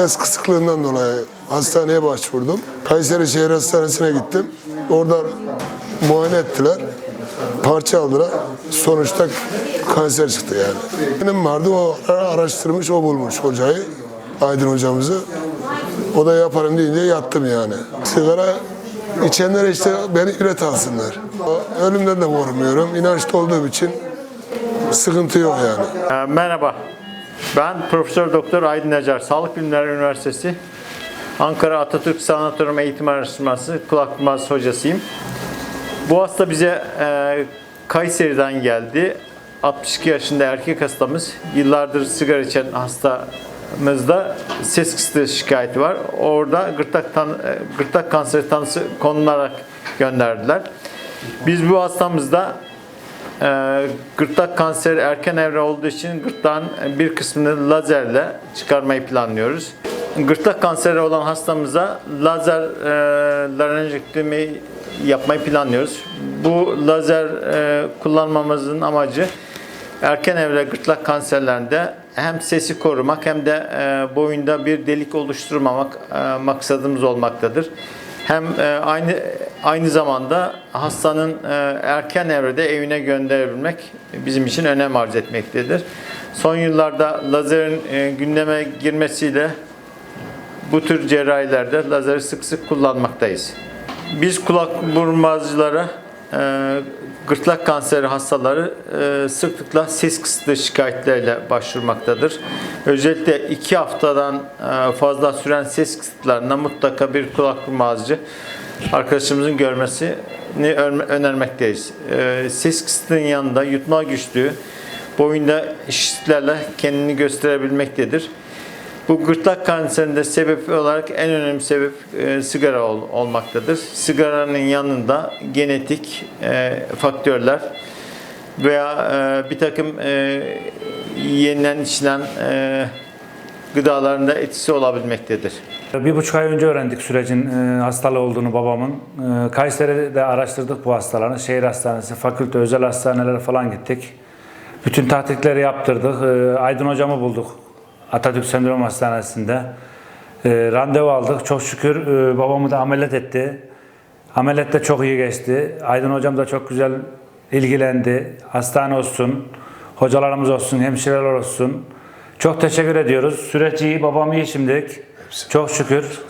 ses kısıklığından dolayı hastaneye başvurdum. Kayseri Şehir Hastanesi'ne gittim. Oradan muayene ettiler. Parça aldılar. Sonuçta kanser çıktı yani. Benim vardı o araştırmış, o bulmuş hocayı. Aydın hocamızı. O da yaparım deyince yattım yani. Sigara içenler işte beni üret alsınlar. Ölümden de korkmuyorum. İnançlı olduğum için sıkıntı yok yani. Ee, Merhaba. Ben Profesör Doktor Aydın Acar, Sağlık Bilimleri Üniversitesi Ankara Atatürk Sanatoryum Eğitim Araştırması kulak numarası hocasıyım. Bu hasta bize e, Kayseri'den geldi. 62 yaşında erkek hastamız. Yıllardır sigara içen hastamızda ses kısıtlığı şikayeti var. Orada gırtlak, tan- e, gırtlak kanseri tanısı konularak gönderdiler. Biz bu hastamızda ee, gırtlak kanseri erken evre olduğu için gırtlağın bir kısmını lazerle çıkarmayı planlıyoruz. Gırtlak kanseri olan hastamıza lazer e, larenjektomi yapmayı planlıyoruz. Bu lazer e, kullanmamızın amacı erken evre gırtlak kanserlerinde hem sesi korumak hem de e, boyunda bir delik oluşturmamak e, maksadımız olmaktadır. Hem e, aynı aynı zamanda hastanın e, erken evrede evine gönderebilmek bizim için önem arz etmektedir. Son yıllarda lazerin e, gündeme girmesiyle bu tür cerrahilerde lazeri sık sık kullanmaktayız. Biz kulak burun bazıcılara e, gırtlak kanseri hastaları e, sıklıkla ses kısıtlı şikayetleriyle başvurmaktadır. Özellikle iki haftadan e, fazla süren ses kısıtlarında mutlaka bir kulak burun arkadaşımızın görmesini ör- önermekteyiz. E, ses kısıtının yanında yutma güçlüğü, boyunda şişliklerle kendini gösterebilmektedir. Bu gırtlak kanserinde sebep olarak en önemli sebep e, sigara ol- olmaktadır. Sigaranın yanında genetik e, faktörler veya e, bir takım e, yenilen içilen e, gıdalarında etkisi olabilmektedir. Bir buçuk ay önce öğrendik sürecin e, hastalığı olduğunu babamın. E, Kayseri'de araştırdık bu hastalarını. Şehir hastanesi, fakülte, özel hastanelere falan gittik. Bütün tahlilleri yaptırdık. E, Aydın hocamı bulduk Atatürk Sendrom Hastanesi'nde. E, randevu aldık. Çok şükür e, babamı da ameliyat etti. Ameliyat da çok iyi geçti. Aydın hocam da çok güzel ilgilendi. Hastane olsun, hocalarımız olsun, hemşireler olsun. Çok teşekkür ediyoruz. Süreç iyi, babam iyi şimdilik. Çok şükür.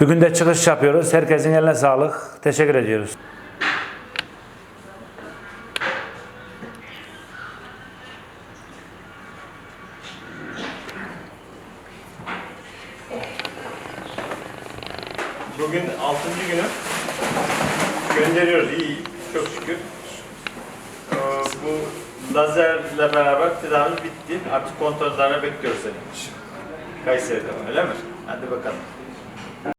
Bugün de çıkış yapıyoruz. Herkesin eline sağlık. Teşekkür ediyoruz. Bugün 6. günü gönderiyoruz. İyi, çok şükür. Ee, bu lazerle beraber tedavimiz bitti. Artık kontrollerine bekliyoruz seni. Kayseri'de öyle mi? Hadi bakalım.